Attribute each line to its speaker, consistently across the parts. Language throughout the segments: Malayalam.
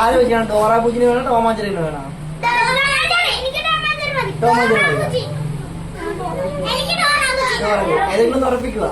Speaker 1: ആര് വെച്ചാണ് ഡോറ ബുജിന് വേണം ടോമാഞ്ചറിന് വേണം? ഏതെങ്കിലും ഉറപ്പിക്കുക.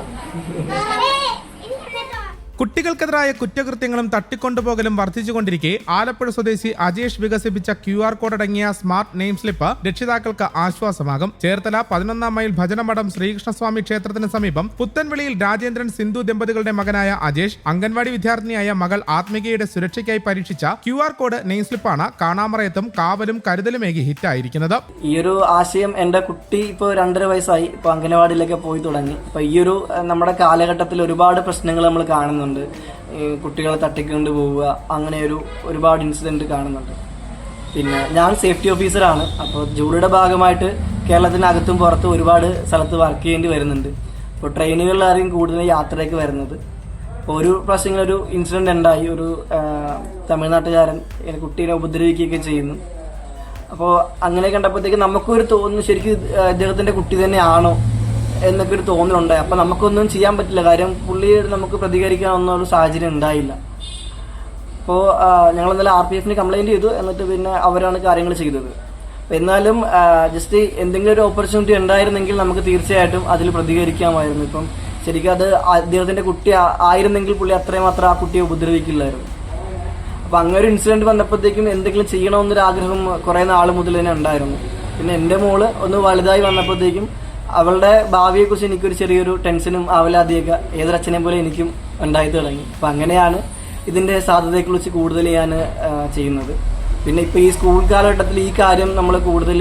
Speaker 2: കുട്ടികൾക്കെതിരായ കുറ്റകൃത്യങ്ങളും തട്ടിക്കൊണ്ടുപോകലും വർദ്ധിച്ചുകൊണ്ടിരിക്കെ ആലപ്പുഴ സ്വദേശി അജേഷ് വികസിപ്പിച്ച ക്യു ആർ കോഡ് അടങ്ങിയ സ്മാർട്ട് നെയിം സ്ലിപ്പ് രക്ഷിതാക്കൾക്ക് ആശ്വാസമാകും. ചേർത്തല പതിനൊന്നാം മൈൽ ഭജനമഠം ശ്രീകൃഷ്ണസ്വാമി ക്ഷേത്രത്തിന് സമീപം പുത്തൻവിളിയിൽ രാജേന്ദ്രൻ സിന്ധു ദമ്പതികളുടെ മകനായ അജേഷ് അംഗൻവാടി വിദ്യാർത്ഥിനിയായ മകൾ ആത്മികയുടെ സുരക്ഷയ്ക്കായി പരീക്ഷിച്ച ക്യു ആർ കോഡ് നെയിം സ്ലിപ്പാണ് കാണാമറയത്തും കാവലും കരുതലുമേകി ഹിറ്റായിരിക്കുന്നത്.
Speaker 1: ഈ ഒരു ആശയം എന്റെ കുട്ടി ഇപ്പോൾ രണ്ടര വയസ്സായി ഇപ്പോൾ അംഗനവാടിയിലൊക്കെ പോയി തുടങ്ങി. അപ്പോൾ ഈ ഒരു നമ്മുടെ കാലഘട്ടത്തിൽ ഒരുപാട് പ്രശ്നങ്ങൾ നമ്മൾ കാണുന്നുണ്ട്. ഈ കുട്ടികളെ തട്ടിക്കൊണ്ട് പോവുക അങ്ങനെ ഒരു ഒരുപാട് ഇൻസിഡന്റ് കാണുന്നുണ്ട്. പിന്നെ ഞാൻ സേഫ്റ്റി ഓഫീസറാണ് അപ്പോൾ ജോലിയുടെ ഭാഗമായിട്ട് കേരളത്തിനകത്തും പുറത്തും ഒരുപാട് സ്ഥലത്ത് വർക്ക് ചെയ്യേണ്ടി വരുന്നുണ്ട്. അപ്പോൾ ട്രെയിനുകളിലായിരിക്കും കൂടുതൽ യാത്രയ്ക്ക് വരുന്നത്. ഒരു പ്രാവശ്യം ഇങ്ങനെ ഒരു ഇൻസിഡന്റ് ഉണ്ടായി. ഒരു തമിഴ്നാട്ടുകാരൻ കുട്ടീനെ ഉപദ്രവിക്കുകയൊക്കെ ചെയ്യുന്നു. അപ്പോൾ അങ്ങനെ കണ്ടപ്പോഴത്തേക്ക് നമുക്കൊരു തോന്നുന്നു ശരിക്കും അദ്ദേഹത്തിന്റെ കുട്ടി തന്നെയാണോ എന്നൊക്കെ ഒരു തോന്നലുണ്ടായി അപ്പൊ നമുക്കൊന്നും ചെയ്യാൻ പറ്റില്ല. കാര്യം പുള്ളി നമുക്ക് പ്രതികരിക്കാനൊന്നും ഒരു സാഹചര്യം ഉണ്ടായില്ല. അപ്പോൾ ഞങ്ങൾ ഇന്നലെ ആർ പി എഫിന് കംപ്ലൈന്റ് ചെയ്തു. എന്നിട്ട് പിന്നെ അവരാണ് കാര്യങ്ങൾ ചെയ്തത്. എന്നാലും ജസ്റ്റ് എന്തെങ്കിലും ഒരു ഓപ്പർച്യൂണിറ്റി ഉണ്ടായിരുന്നെങ്കിൽ നമുക്ക് തീർച്ചയായിട്ടും അതിൽ പ്രതികരിക്കാമായിരുന്നു. ഇപ്പം ശരിക്കും അത് അദ്ദേഹത്തിന്റെ കുട്ടി ആയിരുന്നെങ്കിൽ പുള്ളി അത്രയും മാത്രം ആ കുട്ടിയെ ഉപദ്രവിക്കില്ലായിരുന്നു. അപ്പൊ അങ്ങനെ ഒരു ഇൻസിഡന്റ് വന്നപ്പോഴത്തേക്കും എന്തെങ്കിലും ചെയ്യണമെന്നൊരു ആഗ്രഹം കുറെ നാൾ മുതൽ തന്നെ ഉണ്ടായിരുന്നു. പിന്നെ എന്റെ മോൾ ഒന്ന് വലുതായി വന്നപ്പോഴത്തേക്കും അവളുടെ ഭാവിയെ കുറിച്ച് എനിക്കൊരു ചെറിയൊരു ടെൻഷനും ആവലാതിയൊക്കെ ഏതൊരച്ഛനെ പോലെ എനിക്കും ഉണ്ടായി തുടങ്ങി. അപ്പൊ അങ്ങനെയാണ് ഇതിന്റെ സാധ്യതയെക്കുറിച്ച് കൂടുതൽ ഞാൻ ചെയ്യുന്നത്. പിന്നെ ഇപ്പൊ ഈ സ്കൂൾ കാലഘട്ടത്തിൽ ഈ കാര്യം നമ്മൾ കൂടുതൽ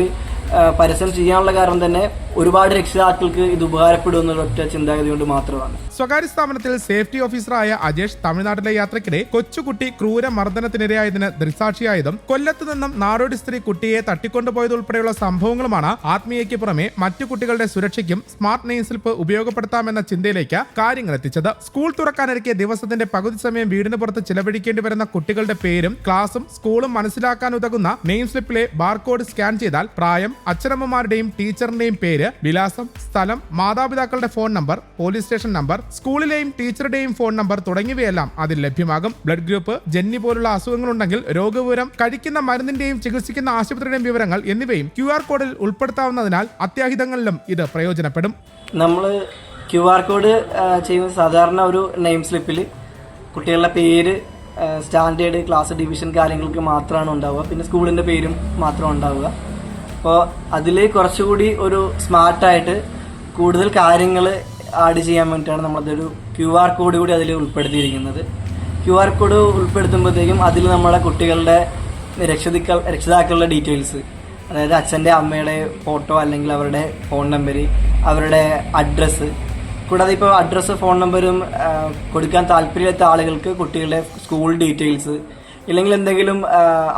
Speaker 1: പരസ്യം ചെയ്യാനുള്ള കാരണം തന്നെ ഒരുപാട് രക്ഷിതാക്കൾക്ക് ഇത് ഉപകാരപ്പെടും എന്നുള്ള ഒറ്റ ചിന്താഗതി കൊണ്ട് മാത്രമാണ്.
Speaker 2: സ്വകാര്യ സ്ഥാപനത്തിൽ സേഫ്റ്റി ഓഫീസറായ അജേഷ് തമിഴ്നാട്ടിലെ യാത്രയ്ക്കിടെ കൊച്ചുകുട്ടി ക്രൂര മർദ്ദനത്തിനിരയായതിന് ദൃക്സാക്ഷിയായതും കൊല്ലത്തു നിന്നും നാടോടി സ്ത്രീ കുട്ടിയെ തട്ടിക്കൊണ്ടുപോയതുൾപ്പെടെയുള്ള സംഭവങ്ങളുമാണ് ആത്മീയയ്ക്ക് പുറമെ മറ്റു കുട്ടികളുടെ സുരക്ഷയ്ക്കും സ്മാർട്ട് നെയിം സ്ലിപ്പ് ഉപയോഗപ്പെടുത്താമെന്ന ചിന്തയിലേക്ക് കാര്യങ്ങൾ എത്തിച്ചത്. സ്കൂൾ തുറക്കാനിരിക്കെ ദിവസത്തിന്റെ പകുതി സമയം വീടിന് പുറത്ത് ചിലവഴിക്കേണ്ടി വരുന്ന കുട്ടികളുടെ പേരും ക്ലാസും സ്കൂളും മനസ്സിലാക്കാൻ ഉതകുന്ന നെയിം സ്ലിപ്പിലെ ബാർകോഡ് സ്കാൻ ചെയ്താൽ പ്രായം അച്ഛനമ്മമാരുടെയും ടീച്ചറിന്റെയും പേര് വിലാസം സ്ഥലം മാതാപിതാക്കളുടെ phone number police station number സ്കൂളിലെയും ടീച്ചറുടെയും ഫോൺ നമ്പർ തുടങ്ങിയവയെല്ലാം അതിൽ ലഭ്യമാകും. ബ്ലഡ് ഗ്രൂപ്പ് ജന്നി പോലുള്ള അസുഖങ്ങളുണ്ടെങ്കിൽ രോഗവിവരം കഴിക്കുന്ന മരുന്നിന്റെയും ചികിത്സിക്കുന്ന ആശുപത്രിയുടെയും വിവരങ്ങൾ എന്നിവയും ക്യു ആർ കോഡിൽ ഉൾപ്പെടുത്താവുന്നതിനാൽ അത്യാഹിതങ്ങളിലും ഇത് പ്രയോജനപ്പെടും.
Speaker 1: നമ്മൾ ക്യു ആർ കോഡ് ചെയ്യുന്ന സാധാരണ ഒരു നെയിം സ്ലിപ്പിൽ കുട്ടികളുടെ പേര് സ്റ്റാൻഡേർഡ് ക്ലാസ് ഡിവിഷൻ കാര്യങ്ങൾക്ക് മാത്രമാണ് ഉണ്ടാവുക. പിന്നെ സ്കൂളിന്റെ പേരും മാത്രം ഉണ്ടാവുക. അപ്പോൾ അതിൽ കുറച്ചുകൂടി ഒരു സ്മാർട്ടായിട്ട് കൂടുതൽ കാര്യങ്ങൾ ആഡ് ചെയ്യാൻ വേണ്ടിയിട്ടാണ് നമ്മളതൊരു ക്യു ആർ കോഡ് കൂടി അതിൽ ഉൾപ്പെടുത്തിയിരിക്കുന്നത്. ക്യു ആർ കോഡ് ഉൾപ്പെടുത്തുമ്പോഴത്തേക്കും അതിൽ നമ്മളെ കുട്ടികളുടെ രക്ഷിതാക്കൾ രക്ഷിതാക്കളുടെ ഡീറ്റെയിൽസ് അതായത് അച്ഛന്റെ അമ്മയുടെ ഫോട്ടോ അല്ലെങ്കിൽ അവരുടെ ഫോൺ നമ്പർ അവരുടെ അഡ്രസ്സ് കൂടാതെ ഇപ്പോൾ അഡ്രസ്സ് ഫോൺ നമ്പറും കൊടുക്കാൻ താല്പര്യമില്ലാത്ത ആളുകൾക്ക് കുട്ടികളുടെ സ്കൂൾ ഡീറ്റെയിൽസ് ഇല്ലെങ്കിൽ എന്തെങ്കിലും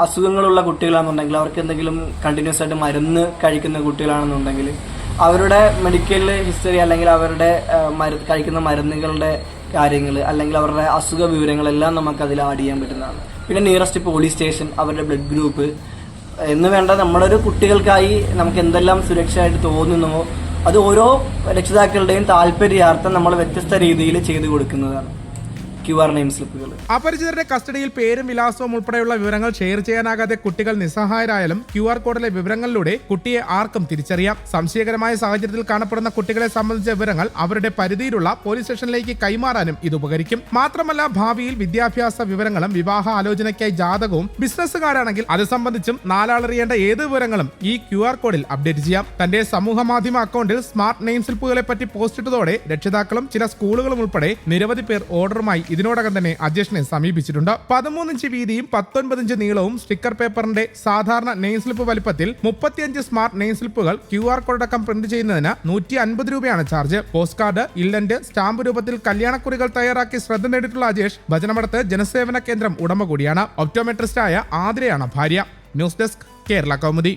Speaker 1: അസുഖങ്ങളുള്ള കുട്ടികളാണെന്നുണ്ടെങ്കിൽ അവർക്ക് എന്തെങ്കിലും കണ്ടിന്യൂസ് ആയിട്ട് മരുന്ന് കഴിക്കുന്ന കുട്ടികളാണെന്നുണ്ടെങ്കിൽ അവരുടെ മെഡിക്കൽ ഹിസ്റ്ററി അല്ലെങ്കിൽ അവരുടെ കഴിക്കുന്ന മരുന്നുകളുടെ കാര്യങ്ങൾ അല്ലെങ്കിൽ അവരുടെ അസുഖ വിവരങ്ങളെല്ലാം നമുക്ക് അതിൽ ആഡ് ചെയ്യാൻ പറ്റുന്നതാണ്. പിന്നെ നിയറസ്റ്റ് പോലീസ് സ്റ്റേഷൻ അവരുടെ ബ്ലഡ് ഗ്രൂപ്പ് എന്ന് വേണ്ട നമ്മുടെ ഒരു കുട്ടികൾക്കായി നമുക്ക് എന്തെല്ലാം സുരക്ഷയായിട്ട് തോന്നുന്നുവോ അത് ഓരോ രക്ഷിതാക്കളുടെയും താല്പര്യാർത്ഥം നമ്മൾ വ്യത്യസ്ത രീതിയിൽ ചെയ്തു കൊടുക്കുന്നതാണ്. നെയിം
Speaker 2: അപരിചിതരുടെ കസ്റ്റഡിയിൽ പേരും വിലാസവും ഉൾപ്പെടെയുള്ള വിവരങ്ങൾ ഷെയർ ചെയ്യാനാകാതെ കുട്ടികൾ നിസ്സഹായരായാലും ക്യു ആർ കോഡിലെ വിവരങ്ങളിലൂടെ കുട്ടിയെ ആർക്കും തിരിച്ചറിയാം. സംശയകരമായ സാഹചര്യത്തിൽ കാണപ്പെടുന്ന കുട്ടികളെ സംബന്ധിച്ച വിവരങ്ങൾ അവരുടെ പരിധിയിലുള്ള പോലീസ് സ്റ്റേഷനിലേക്ക് കൈമാറാനും ഇത് ഉപകരിക്കും. മാത്രമല്ല ഭാവിയിൽ വിദ്യാഭ്യാസ വിവരങ്ങളും വിവാഹ ആലോചനയ്ക്കായി ജാതകവും ബിസിനസ്സുകാരാണെങ്കിൽ അത് സംബന്ധിച്ചും നാലാളറിയേണ്ട ഏത് വിവരങ്ങളും ഈ ക്യു ആർ കോഡിൽ അപ്ഡേറ്റ് ചെയ്യാം. തന്റെ സമൂഹ മാധ്യമ അക്കൗണ്ടിൽ സ്മാർട്ട് നെയിം സ്ലിപ്പുകളെ പറ്റി പോസ്റ്റ് ഇട്ടതോടെ രക്ഷിതാക്കളും ചില സ്കൂളുകളും ഉൾപ്പെടെ നിരവധി പേർ ഓർഡറുമായി ഇതിനോടകം തന്നെ അജേഷിനെ സമീപിച്ചിട്ടുണ്ട്. പതിമൂന്ന് ഇഞ്ച് വീതിയും പത്തൊൻപത് ഇഞ്ച് നീളവും സ്റ്റിക്കർ പേപ്പറിന്റെ സാധാരണ നെയിം സ്ലിപ്പ് വലിപ്പത്തിൽ മുപ്പത്തിയഞ്ച് സ്മാർട്ട് നെയിം സ്ലിപ്പുകൾ ക്യു ആർ കോഡടക്കം പ്രിന്റ് ചെയ്യുന്നതിന് നൂറ്റി അൻപത് രൂപയാണ് charge. Post card inland stamp രൂപത്തിൽ കല്യാണക്കുറികൾ തയ്യാറാക്കി ശ്രദ്ധ നേടിയിട്ടുള്ള അജേഷ് ഭജനമടത്ത് ജനസേവന കേന്ദ്രം ഉടമ കൂടിയാണ്. ഒപ്റ്റോമെട്രിസ്റ്റായ ആതിരയാണ് ഭാര്യ. News desk Kerala Kaumudi.